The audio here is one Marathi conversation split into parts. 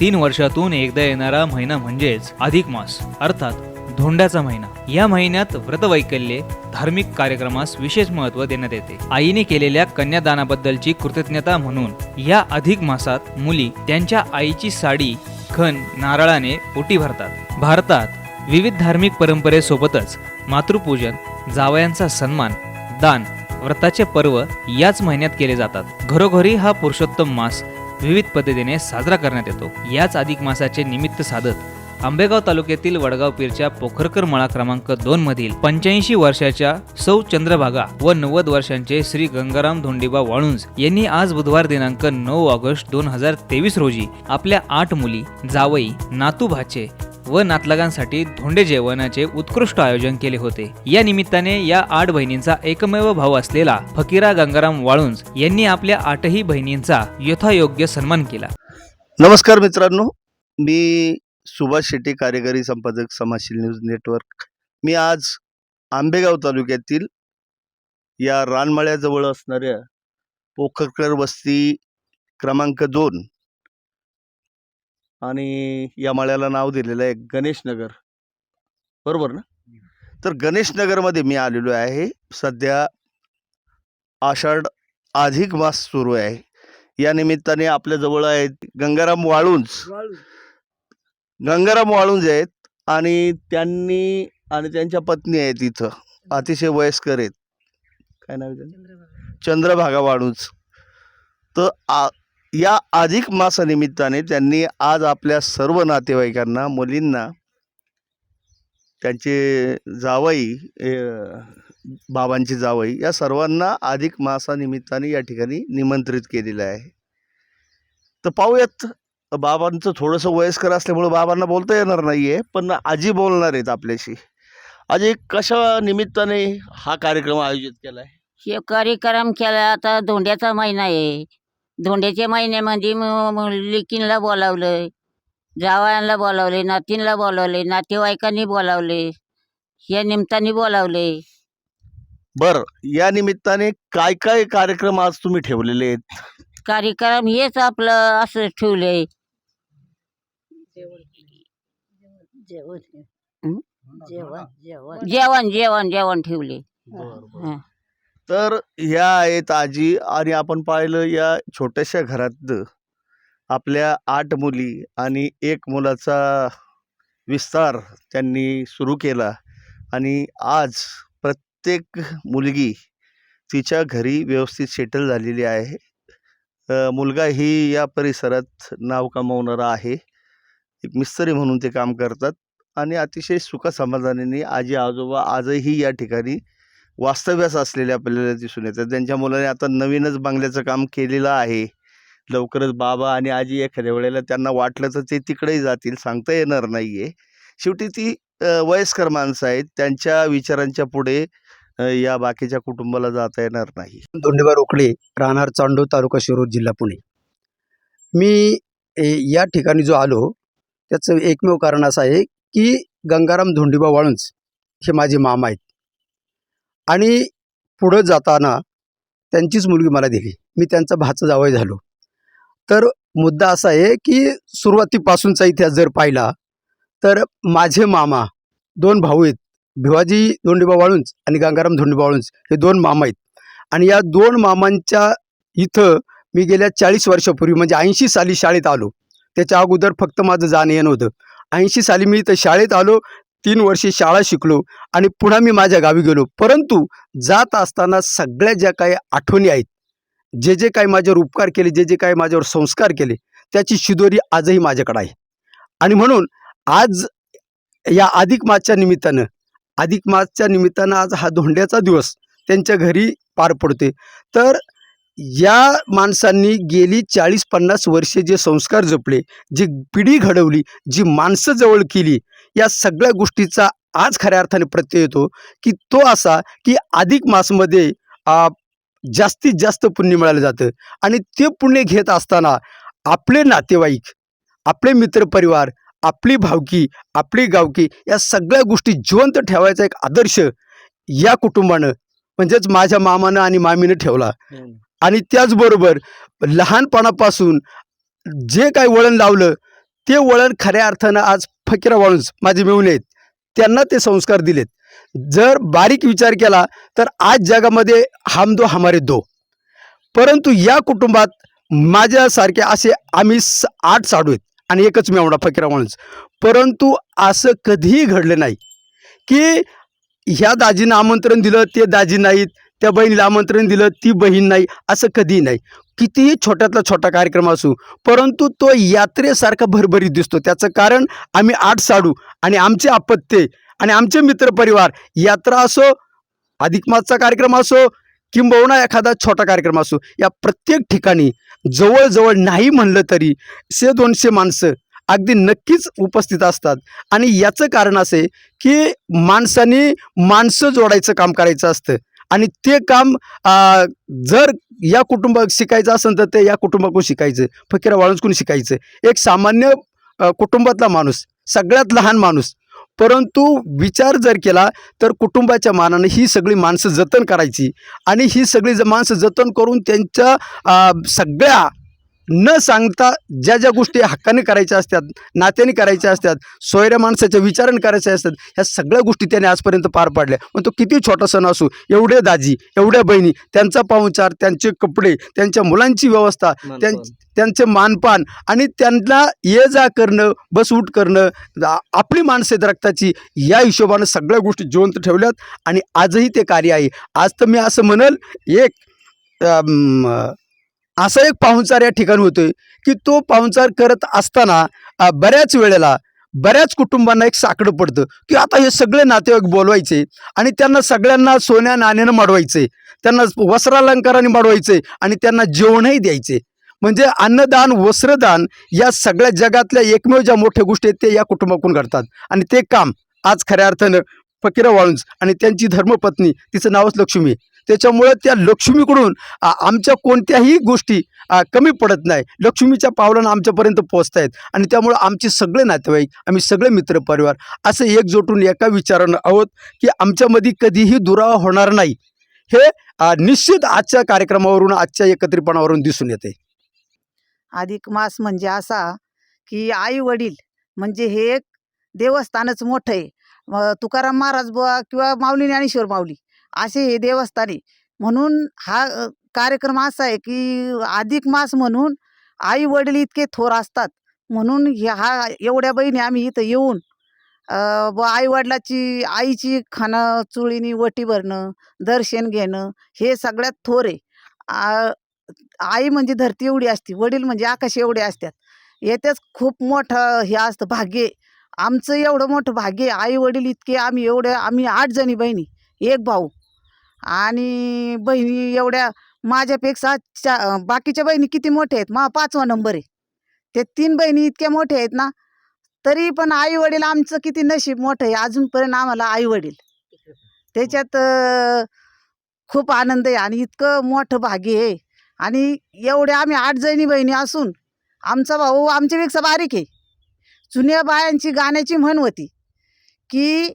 तीन वर्षातून एकदा येणारा महिना म्हणजेच अधिक मास अर्थात धोंड्याचा महिना. या महिन्यात व्रतवैकल्ये धार्मिक कार्यक्रमास विशेष महत्त्व देण्यात येते. आईने केलेल्या कन्यादानाबद्दलची कृतज्ञता म्हणून या अधिक मासात मुली त्यांच्या आईची साडी खण नारळाने ओटी भरतात. भारतात विविध धार्मिक परंपरेसोबतच मातृपूजन जावयांचा सन्मान दान व्रताचे पर्व याच महिन्यात केले जातात. घरोघरी हा पुरुषोत्तम मास विविध पद्धतीने साजरा करण्यात येतो. याच अधिक मासाचे निमित्त साधत आंबेगाव तालुक्यातील वडगाव पीरच्या पोखरकर मळा क्रमांक दोन मधील पंच्याऐंशी वर्षाच्या सौ चंद्रभागा व नव्वद वर्षांचे श्री गंगाराम धोंडीबा वाळुंज यांनी आज बुधवार दिनांक नऊ ऑगस्ट दोन हजार तेवीस रोजी आपल्या आठ मुली जावई नातू भाचे व नातलगांसाठी धोंडे जेवणाचे उत्कृष्ट आयोजन केले होते. या निमित्ताने या आठ बहिणींचा एकमेव भाऊ असलेला फकीरा गंगाराम वाळुंज यांनी आपल्या आठही बहिणींचा यथायोग्य सन्मान केला. नमस्कार मित्रांनो. मी सुभाष शेट्टी कार्यकारी संपादक समाजशील न्यूज नेटवर्क. मी आज आंबेगाव तालुक्यातील या रानमाळ्याजवळ असणाऱ्या पोखरकर वस्ती क्रमांक दोन आणि या माळ्याला नाव दिलेलं आहे गणेश नगर. बरोबर ना? तर गणेश नगरमध्ये मी आलेलो आहे. सध्या आषाढ अधिक मास सुरू आहे. या निमित्ताने आपल्याजवळ आहेत गंगाराम वाळुंज. गंगाराम वाळुंज आहेत आणि त्यांनी आणि त्यांच्या पत्नी आहेत इथं. अतिशय वयस्कर आहेत. काय नाव? चंद्रभागा वाळुंज. तर आ या अधिक मासानिमित्ताने त्यांनी आज आपल्या सर्व नातेवाईकांना मुलींना त्यांचे जावई बाबांची जावई या सर्वांना अधिक मासानिमित्ताने या ठिकाणी निमंत्रित केलेलं आहे. तर पाहूयात बाबांचं थोडंसं वयस्कर असल्यामुळं बाबांना बोलता येणार नाही आहे पण आजी बोलणार आहेत आपल्याशी. आजी कशा निमित्ताने हा कार्यक्रम आयोजित केला आहे हे कार्यक्रम केला आता धोंड्याचा महिना आहे. धोंड्याच्या महिन्यामध्ये म- म- लेकींना बोलावलं जावयांना बोलावले नातींना बोलावले नातेवाईकांनी बोलावले या निमित्ताने बोलावले बरं या निमित्ताने काय काय कार्यक्रम आज तुम्ही ठेवलेले आहेत? कार्यक्रम हेच आपलं असं ठेवलंय. हं? जेवण जेवण. जेवण ठेवले हं. तर ह्या आहेत आजी आणि आपण पाहिलं या छोट्याशा घरात आपल्या आठ मुली आणि एक मुलाचा विस्तार त्यांनी सुरू केला आणि आज प्रत्येक मुलगी तिच्या घरी व्यवस्थित सेटल झालेली आहे. मुलगा ही या परिसरात नाव कमावणारा आहे. एक मिस्त्री म्हणून ते काम करतात आणि अतिशय सुखसमाधानाने आजी आजोबा आजही या ठिकाणी वास्तव्यास असलेले आपल्याला दिसून येतात. त्यांच्या मुलाने आता नवीनच बांगल्याचं काम केलेलं आहे. लवकरच बाबा आणि आजी एखाद्या वेळेला त्यांना वाटलं तर ते तिकडेही जातील सांगता येणार नाही आहे शेवटी ती वयस्कर माणसं आहेत. त्यांच्या विचारांच्या पुढे या बाकीच्या कुटुंबाला जाता येणार नाही. धोंडेबा रोकडे राहणार चांडो तालुका शिरूर जिल्हा पुणे. मी ए, या ठिकाणी जो आलो त्याचं एकमेव कारण असं आहे की गंगाराम धोंडीबा वाळुंज हे माझे मामा आहेत. आणि पुढं जाताना त्यांचीच मुलगी मला दिली. मी त्यांचा भाचा जावई झालो. तर मुद्दा असा आहे की सुरुवातीपासूनचा इतिहास जर पाहिला तर माझे मामा दोन भाऊ आहेत भिवाजी धोंडीबा वाळुंज आणि गंगाराम धोंडीबा वाळुंज हे दोन मामा आहेत. आणि या दोन मामांच्या इथं मी गेल्या चाळीस वर्षापूर्वी म्हणजे ऐंशी साली शाळेत आलो. त्याच्या अगोदर फक्त माझं जाणं येणं होतं. ऐंशी साली मी इथं शाळेत आलो तीन वर्षे शाळा शिकलो आणि पुन्हा मी माझ्या गावी गेलो. परंतु जात असताना सगळ्या ज्या काही आठवणी आहेत जे जे काही माझ्यावर उपकार केले जे जे काही माझ्यावर संस्कार केले त्याची शिदोरी आजही माझ्याकडे आहे. आणि म्हणून आज या अधिक मासच्या निमित्तानं अधिक मासच्या निमित्तानं आज हा धोंड्याचा दिवस त्यांच्या घरी पार पडते तर या माणसांनी गेली चाळीस पन्नास वर्षे जे संस्कार जपले जी पिढी घडवली जी माणसं जवळ केली या सगळ्या गोष्टीचा आज खऱ्या अर्थाने प्रत्यय येतो की तो असा की अधिक मासमध्ये जास्तीत जास्त पुण्य मिळालं जातं. आणि ते पुण्य घेत असताना आपले नातेवाईक आपले मित्रपरिवार आपली भावकी आपली गावकी या सगळ्या गोष्टी जिवंत ठेवायचा एक आदर्श या कुटुंबानं म्हणजेच माझ्या मामानं आणि मामीनं ठेवला. आणि त्याचबरोबर लहानपणापासून जे काही वळण लावलं ते वळण खऱ्या अर्थानं आज फकीरा वाळूंज माझे मिळून आहेत त्यांना ते संस्कार दिलेत. जर बारीक विचार केला तर आज जगामध्ये हम दो हमारे दो. परंतु या कुटुंबात माझ्यासारखे असे आम्ही स आठ साडू आहेत आणि एकच मेवडा फकीरा माणूस. परंतु असं कधीही घडलं नाही की ह्या दाजीनं आमंत्रण दिलं ते दाजी नाहीत त्या बहिणीला आमंत्रण दिलं ती बहीण नाही असं कधीही नाही. कितीही छोट्यातला छोटा कार्यक्रम असू परंतु तो यात्रेसारखा भरभरीत दिसतो. त्याचं कारण आम्ही आठ साडू आणि आमचे अपत्ये आणि आमचे मित्रपरिवार. यात्रा असो अधिक मासचा कार्यक्रम असो किंबहुना एखादा छोटा कार्यक्रम असो या प्रत्येक ठिकाणी जवळजवळ नाही म्हणलं तरी से दोनशे माणसं अगदी नक्कीच उपस्थित असतात. आणि याचं कारण असे की माणसाने माणसं जोडायचं काम करायचं असतं. आणि ते काम जर या कुटुंबात शिकायचं असेल तर ते या कुटुंबाकडून शिकायचं. फकीरा वाळूंजकडून शिकायचं. एक सामान्य कुटुंबातला माणूस सगळ्यात लहान माणूस परंतु विचार जर केला तर कुटुंबाच्या मानाने ही सगळी माणसं जतन करायची आणि ही सगळी ज माणसं जतन करून त्यांच्या सगळ्या न सांगता ज्या ज्या गोष्टी हक्काने करायच्या असतात नात्याने करायच्या असतात सोयऱ्या माणसाच्या विचाराने करायच्या असतात ह्या सगळ्या गोष्टी त्याने आजपर्यंत पार पाडल्या. मग तो किती छोटा सण असो एवढे दाजी एवढ्या बहिणी त्यांचा पाहुणचार त्यांचे कपडे त्यांच्या मुलांची व्यवस्था त्यां त्यांचे मानपान आणि त्यांना ये जा करणं बस उठ करणं आपली माणसं आहेत रक्ताची या हिशोबानं सगळ्या गोष्टी जिवंत ठेवल्यात आणि आजही ते कार्य आहे. आज तर मी असं म्हणल एक असा एक पाहुणचार या ठिकाणी होतोय की तो पाहुणचार करत असताना बऱ्याच वेळेला बऱ्याच कुटुंबांना एक साकडं पडतं की आता हे सगळे नातेवाईक बोलवायचे आणि त्यांना सगळ्यांना सोन्या नाण्यानं माडवायचे त्यांना वस्त्रालंकाराने माडवायचे आणि त्यांना जेवणही द्यायचे. म्हणजे अन्नदान वस्त्रदान या सगळ्या जगातल्या एकमेव ज्या मोठ्या गोष्टी आहेत ते या कुटुंबाकडून घडतात. आणि ते काम आज खऱ्या अर्थानं फकीरा वाळूंज आणि त्यांची धर्मपत्नी तिचं नावच लक्ष्मी त्याच्यामुळं त्या लक्ष्मीकडून आमच्या कोणत्याही गोष्टी कमी पडत नाही. लक्ष्मीच्या पावलानं आमच्यापर्यंत पोहोचत आहेत आणि त्यामुळं आमचे सगळे नातेवाईक आम्ही सगळे मित्रपरिवार असं एकजोटून एका विचारानं आहोत की आमच्यामध्ये कधीही दुरावा होणार नाही. हे निश्चित आजच्या कार्यक्रमावरून आजच्या एकत्रितपणावरून दिसून येते. अधिक मास म्हणजे असा की आई वडील म्हणजे हे एक देवस्थानच मोठं आहे. तुकाराम महाराज बुवा किंवा माऊली ज्ञानेश्वर माऊली असे हे देवस्थानी. म्हणून हा कार्यक्रम असा आहे की अधिक मास म्हणून आई वडील इतके थोर असतात. म्हणून ह्या हा एवढ्या बहिणी आम्ही इथं येऊन आई वडिलाची आईची खाणं चुळीनी वटी भरणं दर्शन घेणं हे सगळ्यात थोर आहे. आ- आई म्हणजे धरती एवढी असते वडील म्हणजे आकाश एवढे असतात. येतेच खूप मोठं हे असतं भाग्य आमचं एवढं मोठं भाग्य आहे. आई वडील इतके आम्ही एवढे आम्ही आठ जणी बहिणी एक भाऊ. आणि बहिणी एवढ्या माझ्यापेक्षा चा बाकीच्या बहिणी किती मोठ्या आहेत? मा पाचवा नंबर आहे. ते तीन बहिणी इतक्या मोठ्या आहेत ना तरी पण आई वडील आमचं किती नशीब मोठं आहे अजूनपर्यंत आम्हाला आई वडील त्याच्यात खूप आनंद आहे आणि इतकं मोठं भाग्य आहे. आणि एवढ्या आम्ही आठ जणी बहिणी असून आमचा भाऊ आमच्यापेक्षा बारीक आहे. जुन्या बायांची गाण्याची म्हण होती की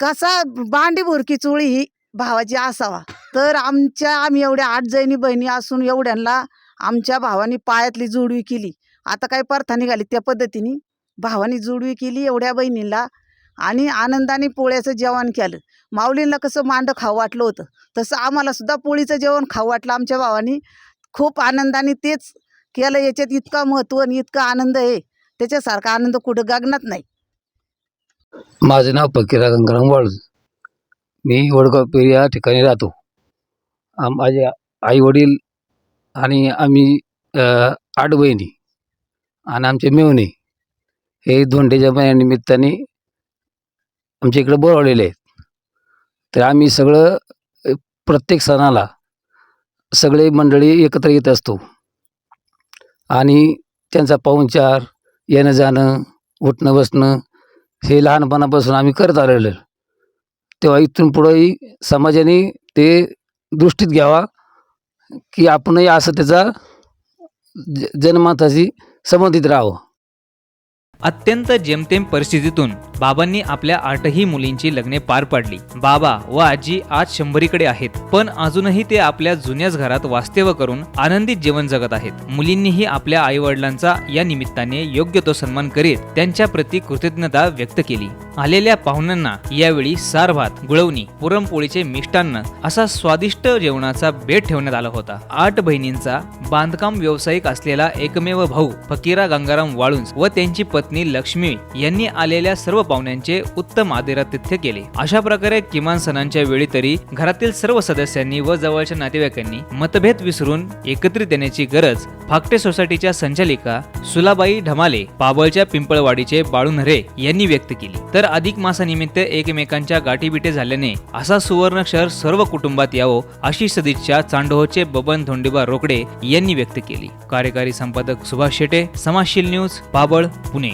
कसा बांडी भुरकी चुळी ही भावाची असावा. तर आमच्या आम्ही एवढ्या आठ जणी बहिणी असून एवढ्यांना आमच्या भावानी पायातली जुडवी केली. आता काय परथा निघाली त्या पद्धतीने. भावानी जुडवी केली एवढ्या बहिणीला आणि आनंदाने पोळ्याचं जेवण केलं. माऊलींना कसं मांड खाऊ वाटलं होतं. तसं आम्हाला सुद्धा पोळीचं जेवण खाऊ वाटलं आमच्या भावानी. खूप आनंदाने तेच केलं. याच्यात इतका महत्त्व आणि इतका आनंद आहे. त्याच्यासारखा आनंद कुठं गागणार नाही. माझं नाव फकीरा गंगाराम वाळू मी वडगाव पेरी या ठिकाणी राहतो. आम माझे आई वडील आणि आम्ही आठ बहिणी आणि आमचे मेवणे हे धोंडेच्या महिन्यानिमित्ताने आमच्या इकडे बोलावलेले आहेत. तर आम्ही सगळं प्रत्येक सणाला सगळे मंडळी एकत्र येत असतो. आणि त्यांचा पाहुणचार येणं जाणं उठणं बसणं हे लहानपणापासून आम्ही करत आलेलो तेव्हा इथून पुढंही समाजाने ते दृष्टीत घ्यावा की आपणही असं त्याचा ज- जनमाताशी संबंधित राहावं. अत्यंत जेमतेम परिस्थितीतून बाबांनी आपल्या आठही मुलींची लग्ने पार पाडली. बाबा व आजी आज शंभरीकडे आहेत. पण अजूनही ते आपल्या जुन्याच घरात वास्तव्य करून आनंदित जीवन जगत आहेत. मुलींनीही आपल्या आई वडिलांचा या निमित्ताने योग्य तो सन्मान करीत त्यांच्या प्रती कृतज्ञता व्यक्त केली. आलेल्या पाहुण्यांना यावेळी सार भात गुळवणी पुरणपोळीचे मिष्टान्न असा स्वादिष्ट जेवणाचा बेट ठेवण्यात आला होता. आठ बहिणींचा बांधकाम व्यावसायिक असलेला एकमेव भाऊ फकीरा गंगाराम वाळुंज व त्यांची पत्नी लक्ष्मी यांनी आलेल्या सर्व पाहुण्यांचे उत्तम आदरातिथ्य केले. अशा प्रकारे किमान सणांच्या वेळी तरी घरातील सर्व सदस्यांनी व जवळच्या नातेवाईकांनी मतभेद विसरून एकत्रित येण्याची गरज फाकटे सोसायटीच्या संचालिका सुलाबाई ढमाले पाबळच्या पिंपळवाडीचे बाळुनरे यांनी व्यक्त केली. तर अधिक मासानिमित्त एकमेकांच्या गाठीबिटे झाल्याने असा सुवर्ण क्षर सर्व कुटुंबात यावं अशी सदिच्छा चांडोहचे बबन धोंडीबा रोकडे यांनी व्यक्त केली. कार्यकारी संपादक सुभाष शेटे समाजशील न्यूज पाबळ पुणे.